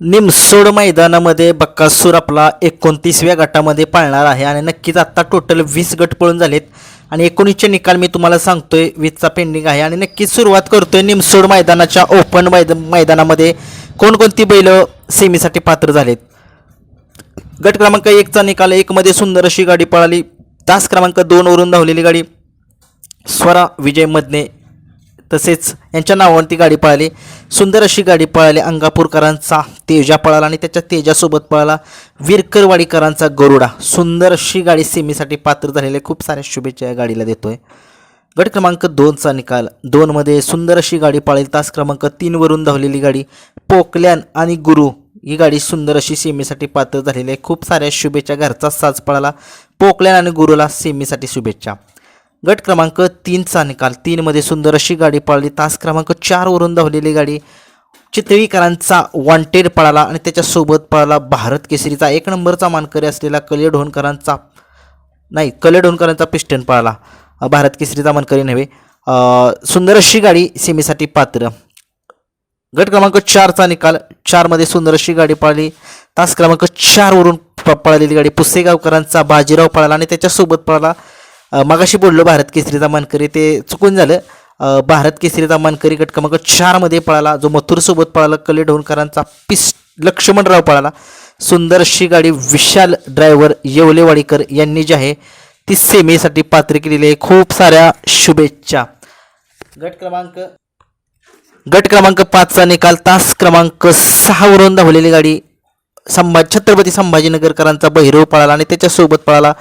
निमसोड मैदानामध्ये बक्कासूर आपला एकोणतीसव्या गटामध्ये पाळणार आहे आणि नक्कीच आत्ता टोटल वीस गट पळून झालेत. आणि एकोणीसचे निकाल मी तुम्हाला सांगतोय वीसचा पेंडिंग आहे. आणि नक्कीच सुरुवात करतोय निमसोड मैदानाच्या ओपन मैद मैदानामध्ये. कोणकोणती बैल सेमीसाठी पात्र झालेत? गट क्रमांक एकचा निकाल एकमध्ये सुंदर अशी गाडी पळाली. तास क्रमांक दोनवरून धावलेली गाडी. स्वरा विजय मदने तसेच यांच्या नावावरती गाडी पळाली. सुंदर अशी गाडी पळाली. अंगापूरकरांचा तेजा पळाला आणि त्याच्या तेजासोबत पळाला विरकरवाडीकरांचा गरुडा. सुंदर अशी गाडी सेमीसाठी पात्र झालेले खूप साऱ्या शुभेच्छा या गाडीला देतोय. गट क्रमांक दोनचा निकाल. दोनमध्ये सुंदर अशी गाडी पाळेल. तास क्रमांक तीनवरून धावलेली गाडी पोकल्यान आणि गुरु ही गाडी सुंदर अशी सेमीसाठी पात्र झालेली आहे खूप साऱ्या शुभेच्छा. घरचा साज पळाला. पोकल्यान आणि गुरुला सेमीसाठी शुभेच्छा. गट क्रमांक तीनचा निकाल. तीनमध्ये सुंदर अशी गाडी पळाली. तास क्रमांक चारवरून धावलेली गाडी चितळीकरांचा वॉन्टेड पळाला आणि त्याच्यासोबत पळाला भारत केसरीचा एक नंबरचा मानकरी असलेला कलिय ढोणकरांचा नाही कले ढोणकरांचा पिस्टन पळाला. भारत केसरीचा मानकरी नव्हे. सुंदर अशी गाडी सेमीसाठी पात्र. गट क्रमांक चारचा निकाल. चारमध्ये सुंदर अशी गाडी पळाली. तास क्रमांक चारवरून प पळालेली गाडी पुसेगावकरांचा बाजीराव पळाला आणि त्याच्यासोबत पळाला मगाशी बोललो भारत केसरीचा मानकरी. ते चुकून झालं. भारत केसरीचा मानकरी गट क्रमांक चारमध्ये पळाला. जो मथुरसोबत पळाला कले ढोणकरांचा पिस लक्ष्मणराव पळाला. सुंदर अशी गाडी विशाल ड्रायव्हर येवलेवाडीकर यांनी जी आहे ती सेमीसाठी पात्र केलेली आहे. खूप साऱ्या शुभेच्छा. गट क्रमांक गट क्रमांक पाचचा निकाल. तास क्रमांक सहावरून धावलेली गाडी संभाजी छत्रपती संभाजीनगरकरांचा भैरव पळाला आणि त्याच्यासोबत पळाला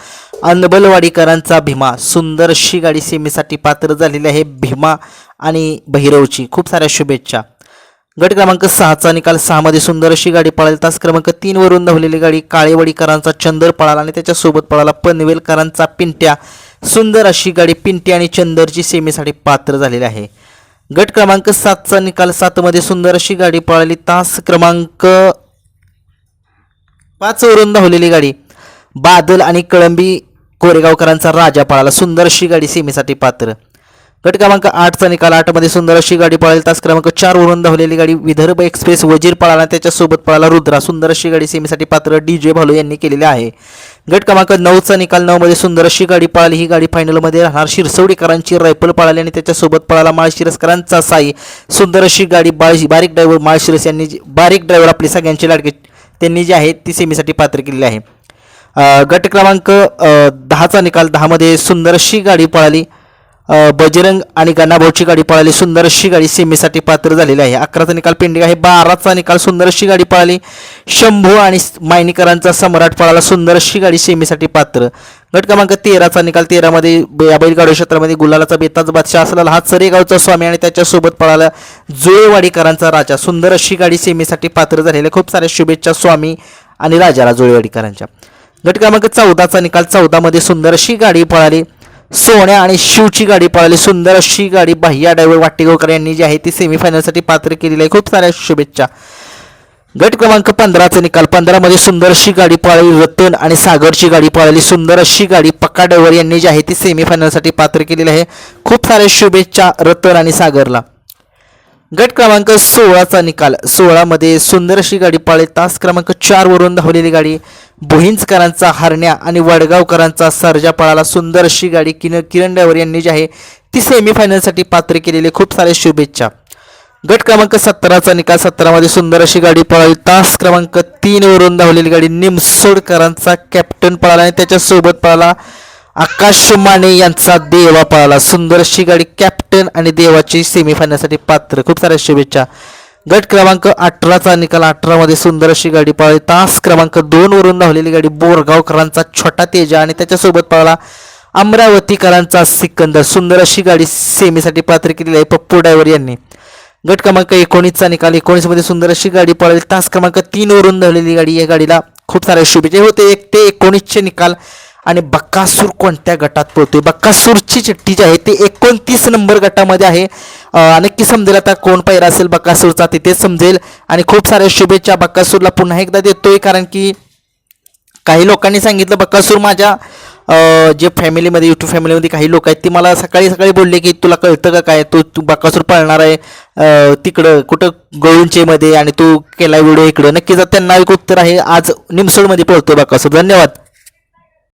अनबलवाडीकरांचा भीमा. सुंदर अशी गाडी सेमीसाठी पात्र झालेली आहे भीमा आणि भैरवची. खूप साऱ्या शुभेच्छा. गट क्रमांक सहाचा निकाल सहामध्ये सुंदर अशी गाडी पळाली. तास क्रमांक तीनवरून धावलेली गाडी काळेवाडीकरांचा चंदर पळाला आणि त्याच्यासोबत पळाला पनवेलकरांचा पिंट्या. सुंदर अशी गाडी पिंट्या आणि चंदरची सेमीसाठी पात्र झालेली आहे. गट क्रमांक सातचा निकाल सातमध्ये सुंदर अशी गाडी पळाली. तास क्रमांक पाचवरून धावलेली गाडी. बादल आणि कळंबी कोरेगावकरांचा राजा पळाला. सुंदर अशी गाडी सेमीसाठी पात्र. गट क्रमांक आठचा निकाल. आठमध्ये सुंदर अशी गाडी पळाली. तास क्रमांक चारवरून धावलेली गाडी विदर्भ एक्सप्रेस वजीर पळाला. त्याच्यासोबत पळाला रुद्रा. सुंदर अशी गाडी सेमीसाठी पात्र डी. जे. भालू यांनी केलेली आहे. गट क्रमांक नऊचा निकाल. नऊमध्ये सुंदर अशी गाडी पळाली. ही गाडी फायनलमध्ये राहणार शिरसवडीकरांची रायफल पळाली आणि त्याच्यासोबत पळाला माळशिरसकरांचा साई. सुंदर अशी गाडी बाळ बारीक ड्रायव्हर माळशिरस यांनी बारीक ड्रायव्हर आपली सगळ्यांची लाडके त्यांनी जी आहे ती सेमीसाठी पात्र केलेली आहे. गट क्रमांक दहाचा निकाल दहामध्ये सुंदर अशी गाडी पळाली. बजरंग आणि गणाभाऊची गाडी पळाली. सुंदर अशी गाडी सेमीसाठी पात्र झालेली आहे. अकराचा निकाल पेंडिंग आहे. बाराचा निकाल सुंदर अशी गाडी पळाली. शंभू आणि मायनीकरांचा सम्राट पळाला. सुंदर अशी गाडी सेमीसाठी पात्र. गट क्रमांक तेराचा निकाल तेरामध्ये या बैलगाडी क्षेत्रामध्ये गुलालाचा बेताज बादशाह असलेला हा चरेगावचा स्वामी आणि त्याच्यासोबत पळाला जुळेवाडीकरांचा राजा. सुंदर अशी गाडी सेमीसाठी पात्र झालेली. खूप साऱ्या शुभेच्छा स्वामी आणि राजाला जुळेवाडीकरांच्या. गट क्रमांक चौदाचा निकाल चौदामध्ये सुंदर अशी गाडी पळाली. सोन्या आणि शिवची गाडी पळाली. सुंदर अशी गाडी बाह्या डायव्हर वाटेगावकर यांनी जी आहे ती सेमीफायनलसाठी पात्र केलेली आहे. खूप साऱ्या शुभेच्छा. गट क्रमांक पंधराचा निकाल. पंधरामध्ये सुंदर अशी गाडी पळाली. रतन आणि सागरची गाडी पळाली. सुंदर अशी गाडी पक्का ड्रायव्हर यांनी जी आहे ती सेमीफायनलसाठी पात्र केलेली आहे. खूप साऱ्या शुभेच्छा रतन आणि सागरला. गट क्रमांक सोळाचा निकाल. सोळामध्ये सुंदर अशी गाडी पळाली. तास क्रमांक चारवरून धावलेली गाडी बोहिंजकरांचा हरण्या आणि वडगावकरांचा सर्जा पळाला. सुंदर अशी गाडी किन किरण डायवर यांनी जी आहे ती सेमीफायनलसाठी पात्र केलेली खूप साऱ्या शुभेच्छा. गट क्रमांक सत्तराचा निकाल. सत्तरामध्ये सुंदर अशी गाडी पळाली. तास क्रमांक तीनवरून धावलेली गाडी निमसोडकरांचा कॅप्टन पळाला आणि त्याच्यासोबत पळाला आकाश माने यांचा देवा पळाला. सुंदर अशी गाडी कॅप्टन आणि देवाची सेमीफायनलसाठी पात्र. खूप साऱ्या शुभेच्छा. गट क्रमांक अठराचा निकाल. अठरामध्ये सुंदर अशी गाडी पळाली. तास क्रमांक दोनवरून धावलेली गाडी बोरगावकरांचा छोटा तेजा आणि त्याच्यासोबत पळाला अमरावतीकरांचा सिकंदर. सुंदर अशी गाडी सेमीसाठी पात्र केलेली आहे पप्पू ड्रायव्हर यांनी. गट क्रमांक एकोणीसचा निकाल. एकोणीसमध्ये सुंदर अशी गाडी पळाली. तास क्रमांक तीनवरून धावलेली गाडी या गाडीला खूप साऱ्या शुभेच्छा. होते एक ते एकोणीसचे निकाल. आणि बक्कासूर कोणत्या गटात पळतोय? बक्कासूरची चिठ्ठी जी आहे ती एकोणतीस नंबर गटामध्ये आहे. नक्की समजेल आता कोण पायरा असेल बक्कासूरचा तिथेच समजेल. आणि खूप साऱ्या शुभेच्छा बक्कासूरला पुन्हा एकदा देतोय कारण की काही लोकांनी सांगितलं बक्कासूर माझ्या जे फॅमिलीमध्ये युट्यूब फॅमिलीमध्ये काही लोक आहेत ती मला सकाळी सकाळी बोलले की तुला कळतं का काय? तू तू बाकासूर पळणार आहे तिकडं कुठं? गोळुंचेमध्ये आणि तू केला व्हिडिओ इकडं. नक्कीच त्यांना एक उत्तर आहे. आज निमसोडमध्ये पळतो बाकासूर धन्यवाद.